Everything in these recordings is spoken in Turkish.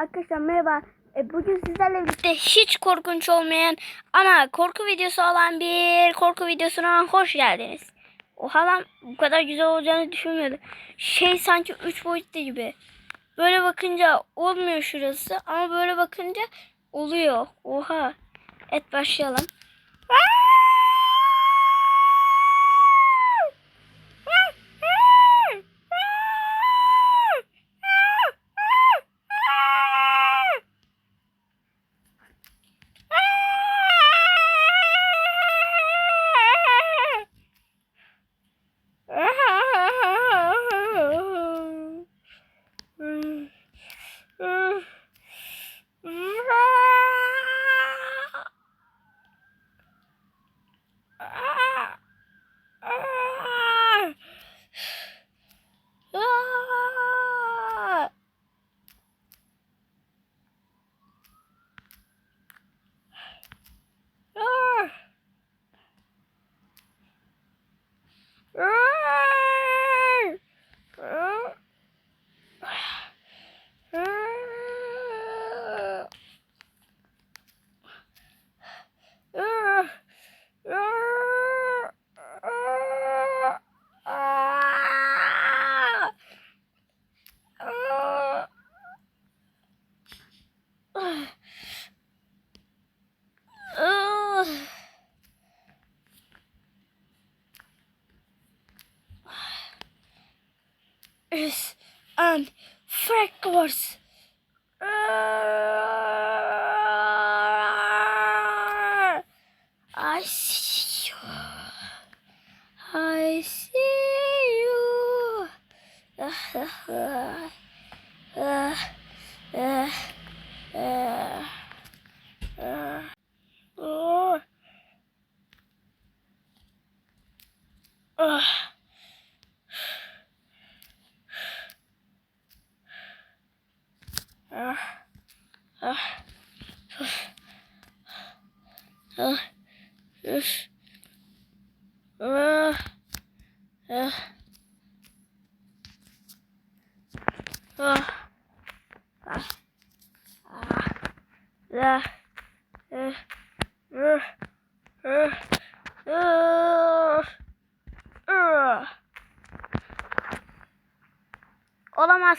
Arkadaşlar merhaba. E, bugün sizlerle birlikte hiç korkunç olmayan ama korku videosu olan bir korku videosuna hoş geldiniz. Oha lan bu kadar güzel olacağını düşünmüyordum. Şey sanki 3 boyutlu gibi. Böyle bakınca olmuyor şurası ama böyle bakınca oluyor. Oha. Evet başlayalım. Is and freckles. I see you. I see you. Uh, uh, uh, uh, uh, uh, Olamaz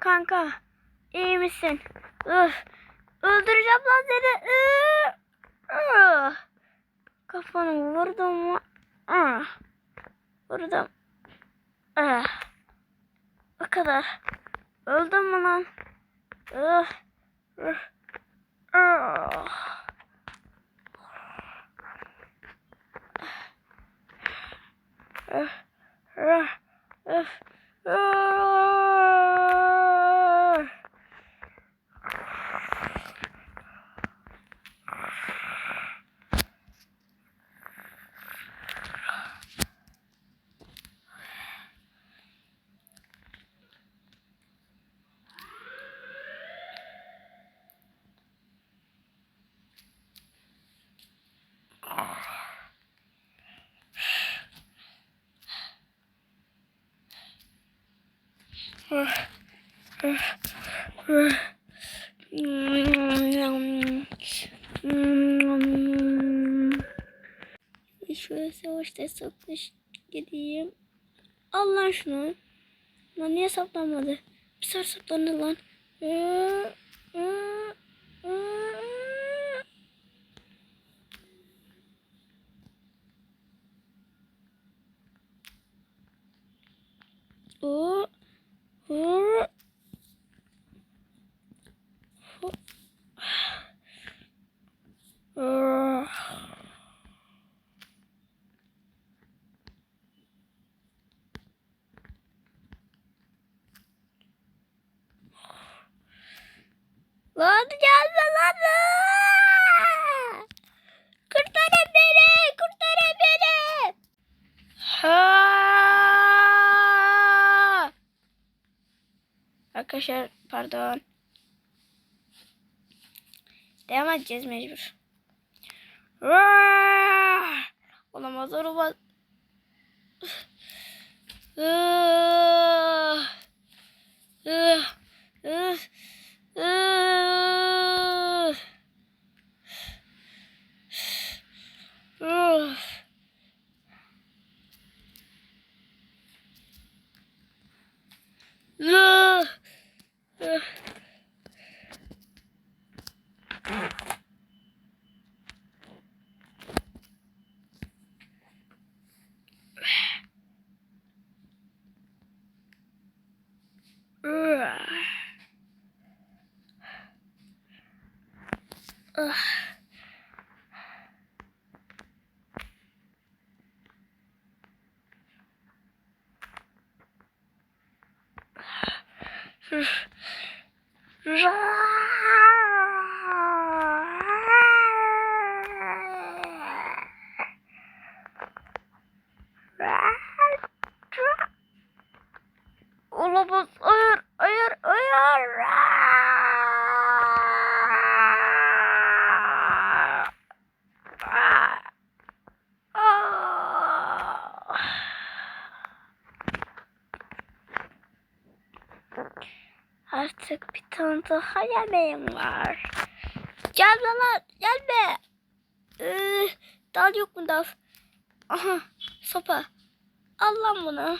kanka. İyi misin? Üf. Öldüreceğim lan seni. Üf. Üf. Kafanı vurdum mu? Ah. Vurdum. Ah. O kadar. Öldün mü lan? Üf. Üf. Ah. Üf. Üf. Üf. Üf. Şöyle savaşta saklaş gideyim. Al lan şunu. Lan niye saplanmadı? Bir sefer saplandı lan. Ee, ee, ee. Oo. Oo. Oo. Lan gelme lan. Kurtarın beni. Kurtarın beni. Ha! Arkadaşlar pardon. Devam edeceğiz mecbur. Vaa! Olamaz olamaz. Ah! Ah! Ah! Iıı. Ugh. Ugh. Ugh. Ugh. Ugh. Olamaz. Hayır, hayır, hayır. Artık bir tane daha yemeğim var. Gel bana, gel be. Ee, dal yok mu dal? Aha, sopa. Al lan bunu.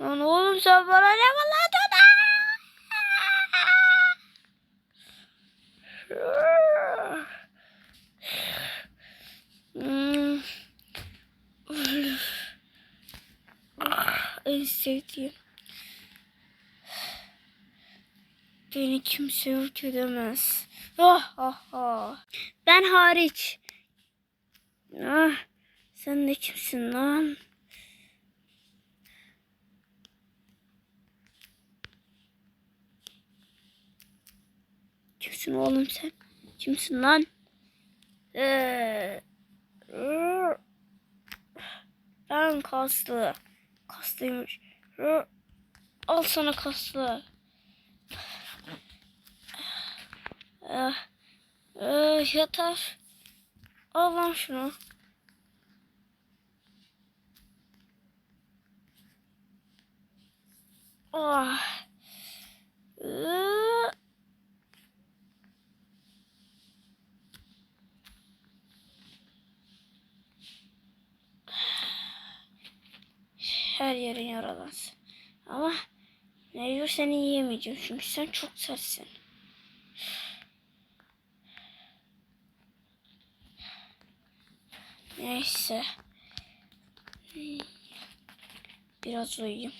Lan oğlum sen bana ne fırlattın? Hmm. En sevdiğim. Beni kimse yok edemez. Ah ah ah. Ben hariç. Ah, sen de kimsin lan? Kimsin oğlum sen? Kimsin lan? Ee, ben kaslı. Kaslıymış. Al sana kaslı. Ah, ah, yatar. Al lan şunu. Iı. Her yerin yaralansın. Ama mecbur seni yiyemeyeceğim çünkü sen çok sertsin. Neyse. Biraz uyuyayım.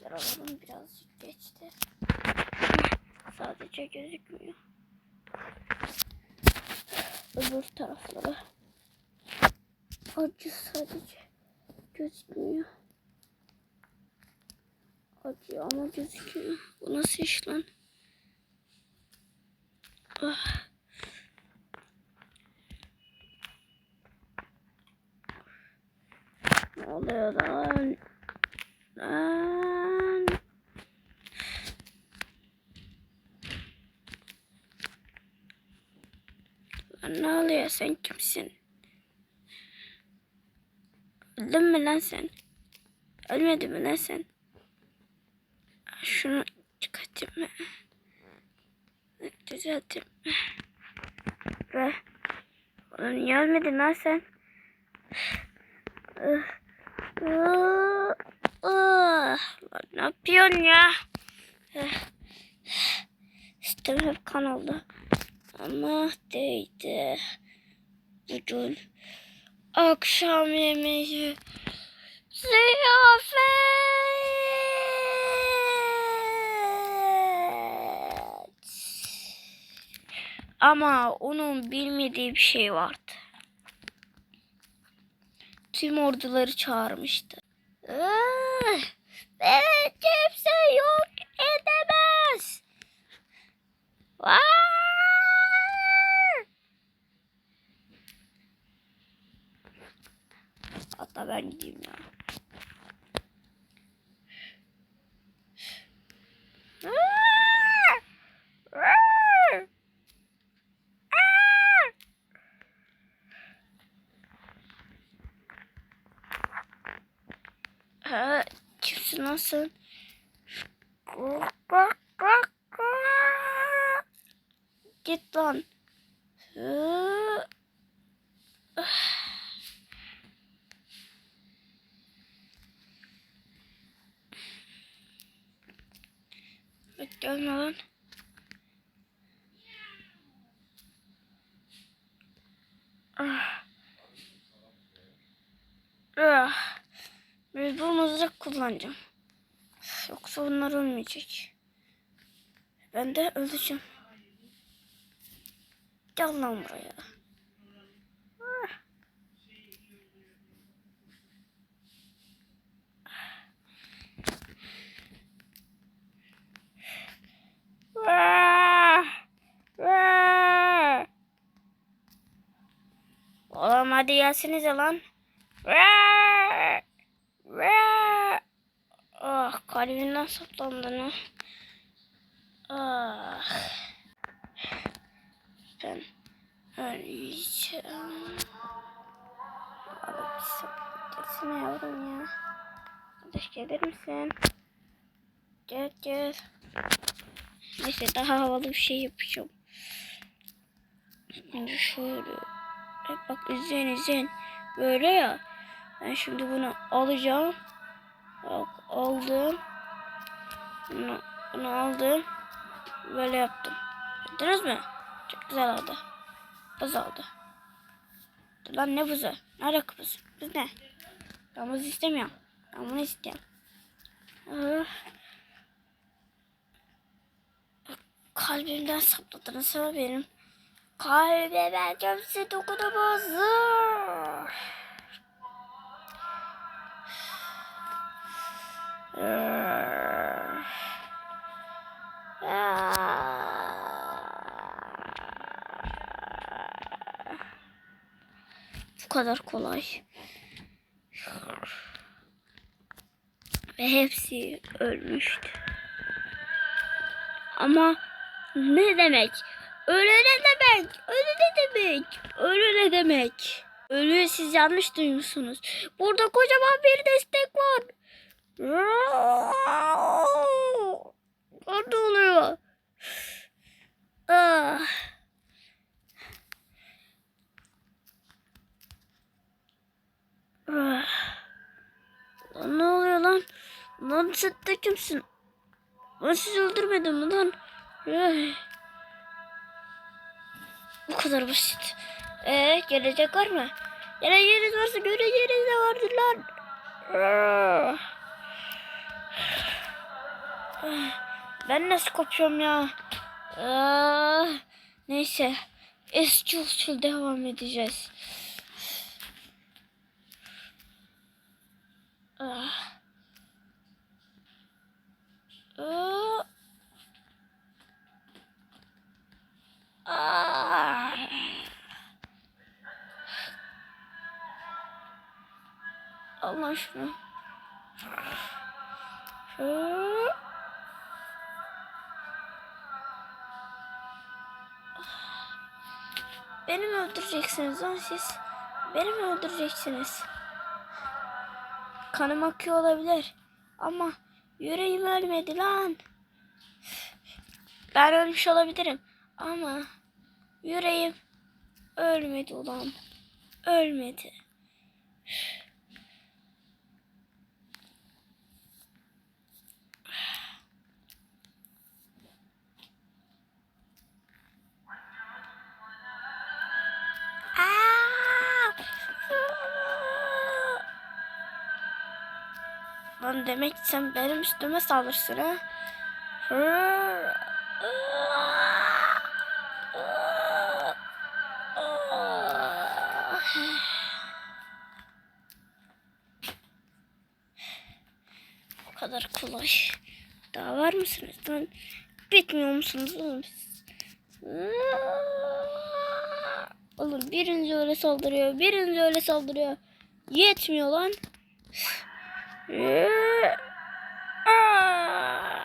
Yaralarım birazcık geçti. Sadece gözükmüyor. Öbür tarafları acı sadece gözükmüyor. Acı ama gözüküyor. Bu nasıl iş lan? Ah. Ne oluyor lan? Lan. Lan ne oluyor sen kimsin? Öldün mü lan sen? Ölmedin mi lan sen? Şunu çıkartayım mı? Düzelteyim. Ve Ulan niye ölmedin lan sen? Lan ne yapıyorsun ya? Üstüm hep kan oldu. Ama değdi. Bugün akşam yemeği ziyafet. Ama onun bilmediği bir şey vardı. Tüm orduları çağırmıştı. Ah, Beni kimse yok edemez. Vay! Da ben gideyim ya. Kimsin lan sen? Git lan. Hı. Bak gelme lan. Ah. Ah. Mecbur mızrak kullanacağım. Yoksa bunlar ölmeyecek. Ben de öleceğim. Gel lan buraya. Oğlum hadi gelsinize lan. Ah kalbimden saplandı ne? Ah. Ben öleceğim. Abi bir sapık yavrum ya. Kardeş gelir misin? Gel gel. Neyse daha havalı bir şey yapacağım. Şimdi şöyle. Hep bak izleyin izleyin. Böyle ya. Ben şimdi bunu alacağım. Bak aldım. Bunu, bunu aldım. Böyle yaptım. Gördünüz mü? Çok güzel oldu. Buz oldu. Lan ne buzu? Ne alaka buz? Buz ne? Ben buz istemiyorum. Ben bunu istiyorum. Ah. Kalbimden sapladınız ha benim. Kalbime kimse dokunamaz. Bu kadar kolay. Ve hepsi ölmüştü. Ama ne demek? Ölü ne demek? Ölü ne demek? Ölü ne demek? Ölü siz yanlış duymuşsunuz. Burada kocaman bir destek var. Ne oluyor? Ah. Ah. Ne oluyor lan? Lan sen de kimsin? Gelecek var mı? Geleceğiniz varsa göreceğiniz de vardır lan. Ah. Ben nasıl kopuyorum ya? Ah. Neyse. Eski usul devam edeceğiz. Ah. Ah. Ah. Şu. Beni mi öldüreceksiniz lan siz? Beni mi öldüreceksiniz? Kanım akıyor olabilir. Ama yüreğim ölmedi lan. Ben ölmüş olabilirim. Ama yüreğim ölmedi ulan. Ölmedi. Lan demek sen benim üstüme saldırsın ha? Bu kadar kolay. Daha var mısınız lan? Bitmiyor musunuz oğlum? Oğlum biriniz öyle saldırıyor, biriniz öyle saldırıyor. Yetmiyor lan. Ee, aa.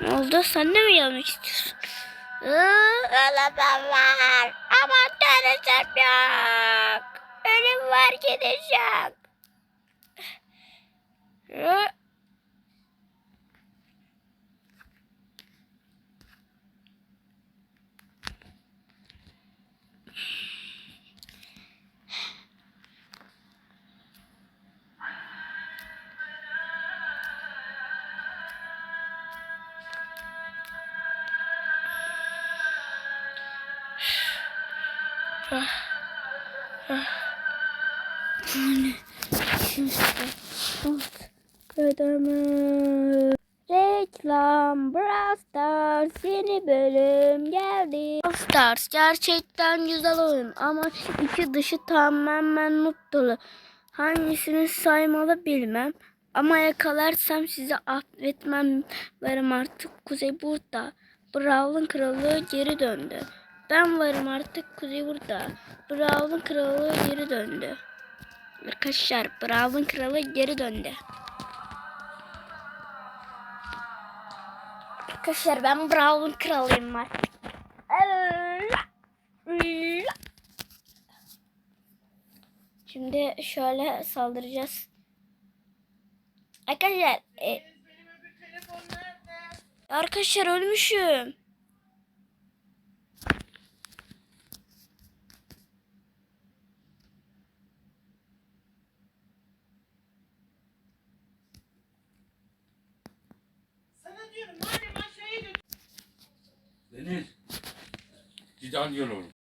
Ne oldu? Sen de mi gelmek istiyorsun? Alamam var. Aman tanrım yok. Ölüm var gidecek. Ee, Ödeme. Reklam Brawl Stars yeni bölüm geldi. Brawl Stars gerçekten güzel oyun ama içi dışı tamamen dolu. Hangisini saymalı bilmem. Ama yakalarsam sizi affetmem. Varım artık Kuzey burada. Brawl'ın kralı geri döndü. Ben varım artık Kuzey burada. Brawl'ın kralı geri döndü. Arkadaşlar Brawl'ın kralı geri döndü. Arkadaşlar ben Brawl'ın kralıyım artık. Şimdi şöyle saldıracağız. Arkadaşlar e, Arkadaşlar ölmüşüm. Deniz. Cidan gel oğlum.